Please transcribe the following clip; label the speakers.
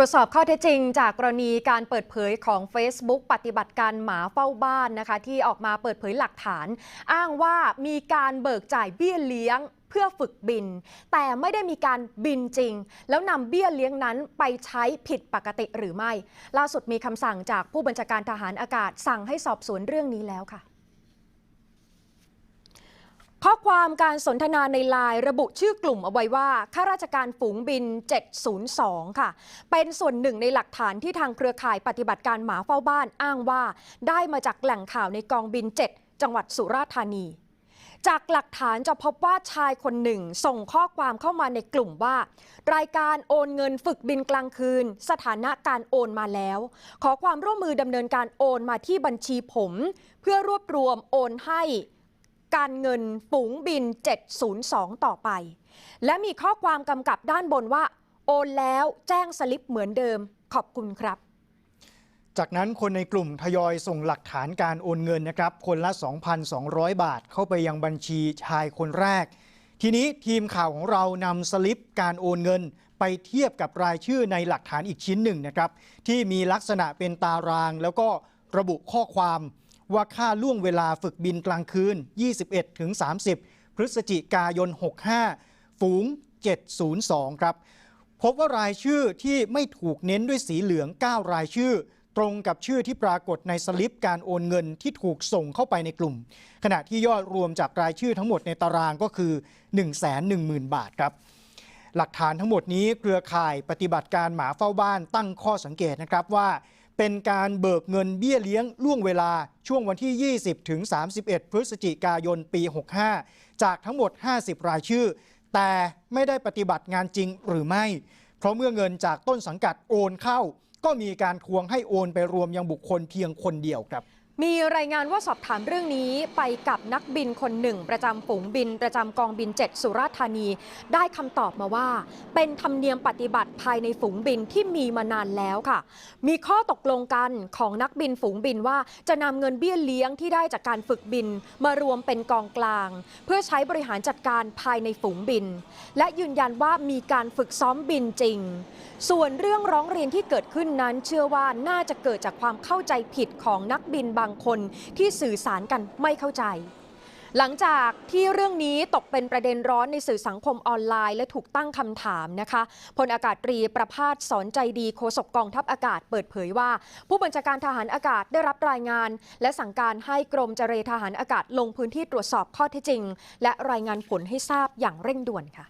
Speaker 1: รวจสอบข้อเท็จจริง จากกรณีการเปิดเผยของ Facebook ปฏิบัติการหมาเฝ้าบ้านนะคะ ที่ออกมาเปิดเผยหลักฐาน อ้างว่ามีการเบิกจ่ายเบี้ยเลี้ยงเพื่อฝึกบิน แต่ไม่ได้มีการบินจริง แล้วนำเบี้ยเลี้ยงนั้นไปใช้ผิดปกติหรือไม่ ล่าสุดมีคำสั่งจากผู้บัญชาการทหารอากาศสั่งให้สอบสวนเรื่องนี้แล้วค่ะ ข้อ ความการสนทนาในไลน์ระบุชื่อกลุ่มเอาไว้ว่าข้าราชการฝูงบิน 702 ค่ะ เป็นส่วนหนึ่งในหลักฐานที่ทางเครือข่ายปฏิบัติการหมาเฝ้าบ้านอ้างว่า ได้มาจากแหล่งข่าวในกองบิน 7 จังหวัดสุราษฎร์ธานี จากหลักฐานจะพบว่าชายคนหนึ่งส่งข้อความเข้ามาในกลุ่มว่า รายการโอนเงินฝึกบินกลางคืน สถานะการโอนมาแล้ว ขอความร่วมมือดำเนินการโอนมาที่บัญชีผม เพื่อรวบรวมโอนให้ การเงินฝูงบิน 702 ต่อไป และมีข้อความกำกับด้านบนว่า โอนแล้วแจ้งสลิปเหมือนเดิมขอบคุณครับ
Speaker 2: จากนั้นคนในกลุ่มทยอยส่งหลักฐานการโอนเงินนะครับ คนละ 2,200 บาทเข้าไปยังบัญชีชายคนแรก ทีนี้ทีมข่าวของเรานำสลิปการโอนเงินไปเทียบกับรายชื่อในหลักฐานอีกชิ้นหนึ่งนะครับ ที่มีลักษณะเป็นตารางแล้วก็ระบุข้อความ ว่าค่าล่วงเวลาฝึกบินกลางคืน 21ถึง30 พฤศจิกายน 65 ฝูง 702 ครับ พบว่ารายชื่อที่ไม่ถูกเน้นด้วยสีเหลือง 9 รายชื่อ ตรงกับชื่อที่ปรากฏในสลิปการโอนเงินที่ถูกส่งเข้าไปในกลุ่ม ขณะที่ยอดรวมจากรายชื่อทั้งหมดในตารางก็คือ 110,000 บาทครับหลักฐานทั้งหมดนี้เครือข่ายปฏิบัติการหมาเฝ้าบ้านตั้งข้อสังเกตนะครับว่า เป็นการเบิกเงินเบี้ยเลี้ยงล่วงเวลาช่วงวันที่ 20 ถึง 31 พฤศจิกายน ปี 65 จากทั้งหมด 50 รายชื่อ แต่ไม่ได้ปฏิบัติงานจริงหรือไม่ เพราะเมื่อเงินจากต้นสังกัดโอนเข้า ก็มีการทวงให้โอนไปรวมยังบุคคลเพียงคนเดียวครับ
Speaker 1: มีรายงานว่าสอบถามเรื่องนี้ไปกับนักบินคนหนึ่ง ประจำฝูงบิน ประจำกองบิน 7 สุราษฎร์ธานี ได้คำตอบมาว่า เป็นธรรมเนียมปฏิบัติภายในฝูงบินที่มีมานานแล้วค่ะ มีข้อตกลงกันของนักบินฝูงบินว่า จะนำเงินเบี้ยเลี้ยงที่ได้จากการฝึกบิน มารวมเป็นกองกลาง เพื่อใช้บริหารจัดการภายในฝูงบิน และยืนยันว่ามีการฝึกซ้อมบินจริง ส่วนเรื่องร้องเรียนที่เกิดขึ้นนั้น เชื่อว่าน่าจะเกิดจากความเข้าใจผิดของนักบินบางางคนที่สื่อสารกันไม่เข้าใจ หลังจากที่เรื่องนี้ตกเป็นประเด็นร้อนในสื่อสังคมออนไลน์ และถูกตั้งคำถามนะคะพลอากาศตรีประพาสสอนใจดีโฆษกกองทัพอากาศเปิดเผยว่า ผู้บัญชาการทหารอากาศได้รับรายงาน และสั่งการให้กรมเจรทหารอากาศลงพื้นที่ตรวจสอบข้อเท็จจริง และรายงานผลให้ทราบอย่างเร่งด่วนค่ะ